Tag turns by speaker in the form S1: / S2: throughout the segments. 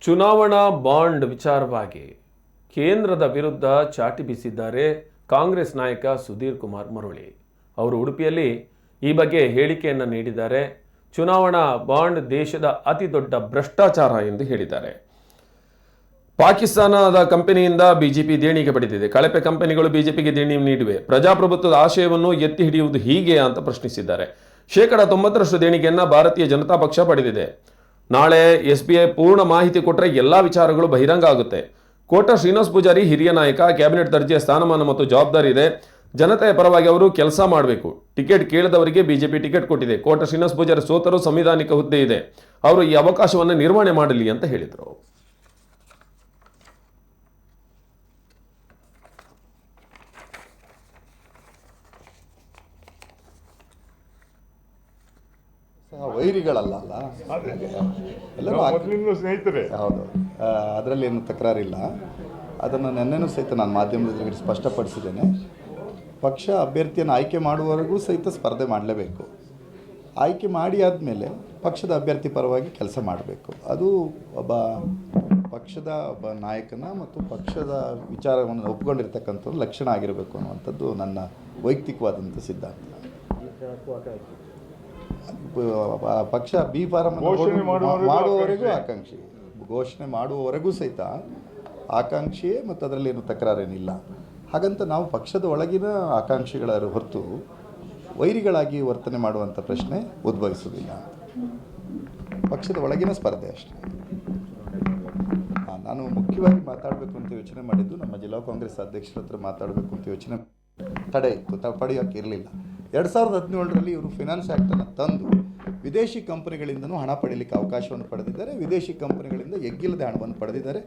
S1: ಚುನಾವಣಾ ಬಾಂಡ್ ವಿಚಾರವಾಗಿ ಕೇಂದ್ರದ ವಿರುದ್ಧ ಚಾಟಿ ಬೀಸಿದ್ದಾರೆ ಕಾಂಗ್ರೆಸ್ ನಾಯಕ ಸುಧೀರ್ ಕುಮಾರ್ ಮರುಳಿ. ಅವರು ಉಡುಪಿಯಲ್ಲಿ ಈ ಬಗ್ಗೆ ಹೇಳಿಕೆಯನ್ನು ನೀಡಿದ್ದಾರೆ. ಚುನಾವಣಾ ಬಾಂಡ್ ದೇಶದ ಅತಿ ದೊಡ್ಡ ಭ್ರಷ್ಟಾಚಾರ ಎಂದು ಹೇಳಿದ್ದಾರೆ. ಪಾಕಿಸ್ತಾನದ ಕಂಪನಿಯಿಂದ ಬಿಜೆಪಿ ದೇಣಿಗೆ ಪಡೆದಿದೆ. ಕಳಪೆ ಕಂಪನಿಗಳು ಬಿಜೆಪಿಗೆ ದೇಣಿ ನೀಡಿವೆ. ಪ್ರಜಾಪ್ರಭುತ್ವದ ಆಶಯವನ್ನು ಎತ್ತಿ ಹಿಡಿಯುವುದು ಹೀಗೆ ಅಂತ ಪ್ರಶ್ನಿಸಿದ್ದಾರೆ. ಶೇಕಡ ತೊಂಬತ್ತರಷ್ಟು ದೇಣಿಗೆಯನ್ನ ಭಾರತೀಯ ಜನತಾ ಪಕ್ಷ ಪಡೆದಿದೆ. ನಾಳೆ ಎಸ್ ಬಿ ಐ ಪೂರ್ಣ ಮಾಹಿತಿ ಕೊಟ್ಟರೆ ಎಲ್ಲ ವಿಚಾರಗಳು ಬಹಿರಂಗ ಆಗುತ್ತೆ ಕೋಟ ಶ್ರೀನಿವಾಸ್ ಪೂಜಾರಿ ಹಿರಿಯ ನಾಯಕ, ಕ್ಯಾಬಿನೆಟ್ ದರ್ಜೆಯ ಸ್ಥಾನಮಾನ ಮತ್ತು ಜವಾಬ್ದಾರಿ ಇದೆ. ಜನತೆಯ ಪರವಾಗಿ ಅವರು ಕೆಲಸ ಮಾಡಬೇಕು. ಟಿಕೆಟ್ ಕೇಳಿದವರಿಗೆ ಬಿಜೆಪಿ ಟಿಕೆಟ್ ಕೊಟ್ಟಿದೆ. ಕೋಟ ಶ್ರೀನಿವಾಸ್ ಪೂಜಾರಿ ಸೋತರು ಸಂವಿಧಾನಿಕ ಹುದ್ದೆ ಇದೆ. ಅವರು ಈ ಅವಕಾಶವನ್ನು ನಿರ್ವಹಣೆ ಮಾಡಲಿ ಅಂತ ಹೇಳಿದರು.
S2: ವೈರಿಗಳಲ್ಲ ಅಲ್ಲ? ಎಲ್ಲರೂ
S3: ಸ್ನೇಹಿತರೆ.
S2: ಹೌದು. ಅದರಲ್ಲಿ ಏನು ತಕರಾರಿಲ್ಲ. ಅದನ್ನು ನೆನ್ನೆನೂ ಸಹಿತ ನಾನು ಮಾಧ್ಯಮದ ಸ್ಪಷ್ಟಪಡಿಸಿದ್ದೇನೆ. ಪಕ್ಷ ಅಭ್ಯರ್ಥಿಯನ್ನು ಆಯ್ಕೆ ಮಾಡುವವರೆಗೂ ಸಹಿತ ಸ್ಪರ್ಧೆ ಮಾಡಲೇಬೇಕು. ಆಯ್ಕೆ ಮಾಡಿ ಆದಮೇಲೆ ಪಕ್ಷದ ಅಭ್ಯರ್ಥಿ ಪರವಾಗಿ ಕೆಲಸ ಮಾಡಬೇಕು. ಅದು ಒಬ್ಬ ಪಕ್ಷದ ಒಬ್ಬ ನಾಯಕನ ಮತ್ತು ಪಕ್ಷದ ವಿಚಾರವನ್ನು ಒಪ್ಕೊಂಡಿರ್ತಕ್ಕಂಥದ್ದು ಲಕ್ಷಣ ಆಗಿರಬೇಕು ಅನ್ನುವಂಥದ್ದು ನನ್ನ ವೈಯಕ್ತಿಕವಾದಂಥ ಸಿದ್ಧಾಂತ. ಪಕ್ಷ ಬಿ ಫಾರಂ
S3: ಘೋಷಣೆ ಮಾಡುವವರೆಗೂ ಆಕಾಂಕ್ಷಿ.
S2: ಘೋಷಣೆ ಮಾಡುವವರೆಗೂ ಸಹಿತ ಆಕಾಂಕ್ಷಿಯೇ ಮತ್ತು ಅದರಲ್ಲಿ ಏನು ತಕರಾರೇನಿಲ್ಲ. ಹಾಗಂತ ನಾವು ಪಕ್ಷದ ಒಳಗಿನ ಆಕಾಂಕ್ಷಿಗಳ ಹೊರತು ವೈರಿಗಳಾಗಿ ವರ್ತನೆ ಮಾಡುವಂಥ ಪ್ರಶ್ನೆ ಉದ್ಭವಿಸುವುದಿಲ್ಲ. ಪಕ್ಷದ ಒಳಗಿನ ಸ್ಪರ್ಧೆ ಅಷ್ಟೇ. ನಾನು ಮುಖ್ಯವಾಗಿ ಮಾತಾಡಬೇಕು ಅಂತ ಯೋಚನೆ ಮಾಡಿದ್ದು ನಮ್ಮ ಜಿಲ್ಲಾ ಕಾಂಗ್ರೆಸ್ ಅಧ್ಯಕ್ಷರ ಹತ್ರ ಮಾತಾಡಬೇಕು ಅಂತ ಯೋಚನೆ ತಡೆ ಇತ್ತು. ತಡೆಯೋಕೆ ಇರಲಿಲ್ಲ. ಎರಡು ಸಾವಿರದ ಹದಿನೇಳರಲ್ಲಿ ಇವರು ಫಿನಾನ್ಸ್ ಆ್ಯಕ್ಟನ್ನು ತಂದು ವಿದೇಶಿ ಕಂಪನಿಗಳಿಂದನೂ ಹಣ ಪಡೀಲಿಕ್ಕೆ ಅವಕಾಶವನ್ನು ಪಡೆದಿದ್ದಾರೆ. ವಿದೇಶಿ ಕಂಪನಿಗಳಿಂದ ಎಗ್ಗಿಲ್ಲದೆ ಹಣವನ್ನು ಪಡೆದಿದ್ದಾರೆ.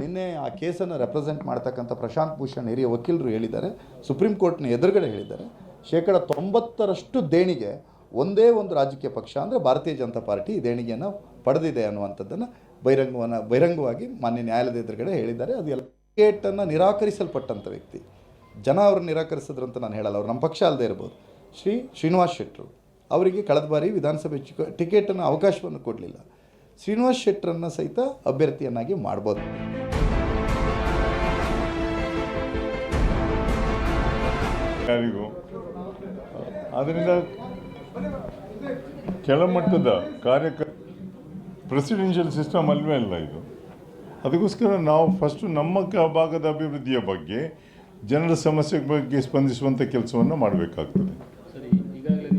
S2: ನಿನ್ನೆ ಆ ಕೇಸನ್ನು ರೆಪ್ರೆಸೆಂಟ್ ಮಾಡ್ತಕ್ಕಂಥ ಪ್ರಶಾಂತ್ ಭೂಷಣ್ ಹಿರಿಯ ವಕೀಲರು ಹೇಳಿದ್ದಾರೆ. ಸುಪ್ರೀಂ ಕೋರ್ಟ್ನ ಎದುರುಗಡೆ ಹೇಳಿದ್ದಾರೆ. ಶೇಕಡ ತೊಂಬತ್ತರಷ್ಟು ದೇಣಿಗೆ ಒಂದೇ ಒಂದು ರಾಜಕೀಯ ಪಕ್ಷ ಅಂದರೆ ಭಾರತೀಯ ಜನತಾ ಪಾರ್ಟಿ ಈ ದೇಣಿಗೆಯನ್ನು ಪಡೆದಿದೆ ಅನ್ನುವಂಥದ್ದನ್ನು ಬಹಿರಂಗವನ್ನು ಬಹಿರಂಗವಾಗಿ ಮಾನ್ಯ ನ್ಯಾಯಾಲಯದ ಎದುರುಗಡೆ ಹೇಳಿದ್ದಾರೆ. ಅದು ಎಲ್ಲ ಕೇಟನ್ನು ನಿರಾಕರಿಸಲ್ಪಟ್ಟಂಥ ವ್ಯಕ್ತಿ. ಜನ ಅವ್ರನ್ನ ನಿರಾಕರಿಸಿದ್ರು ಅಂತ ನಾನು ಹೇಳಲ್ಲ. ಅವ್ರು ನಮ್ಮ ಪಕ್ಷ ಅಲ್ಲದೆ ಇರ್ಬೋದು. ಶ್ರೀ ಶ್ರೀನಿವಾಸ್ ಶೆಟ್ಟರು. ಅವರಿಗೆ ಕಳೆದ ಬಾರಿ ವಿಧಾನಸಭೆ ಟಿಕೆಟನ್ನು ಅವಕಾಶವನ್ನು ಕೊಡಲಿಲ್ಲ. ಶ್ರೀನಿವಾಸ್ ಶೆಟ್ಟರನ್ನು ಸಹಿತ ಅಭ್ಯರ್ಥಿಯನ್ನಾಗಿ ಮಾಡ್ಬೋದು.
S3: ಅದರಿಂದ ಕೆಳಮಟ್ಟದ ಕಾರ್ಯಕ ಪ್ರೆಸಿಡೆನ್ಷಿಯಲ್ ಸಿಸ್ಟಮ್ ಅಲ್ವೇ ಅಲ್ಲ ಇದು. ಅದಕ್ಕೋಸ್ಕರ ನಾವು ಫಸ್ಟು ನಮ್ಮ ಕ- ಭಾಗದ ಅಭಿವೃದ್ಧಿಯ ಬಗ್ಗೆ, ಜನರ ಸಮಸ್ಯೆ ಬಗ್ಗೆ ಸ್ಪಂದಿಸುವಂಥ ಕೆಲಸವನ್ನು ಮಾಡಬೇಕಾಗ್ತದೆ.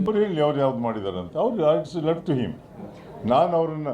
S3: ಅವ್ರು ಹೇಳಿ ಅವ್ರು ಯಾವ್ದು ಮಾಡಿದ್ದಾರೆ ಅಂತ ಅವ್ರು ಇಟ್ಸ್ ಲೆಫ್ಟ್ ಟು ಹಿಮ್. ನಾನು ಅವರನ್ನು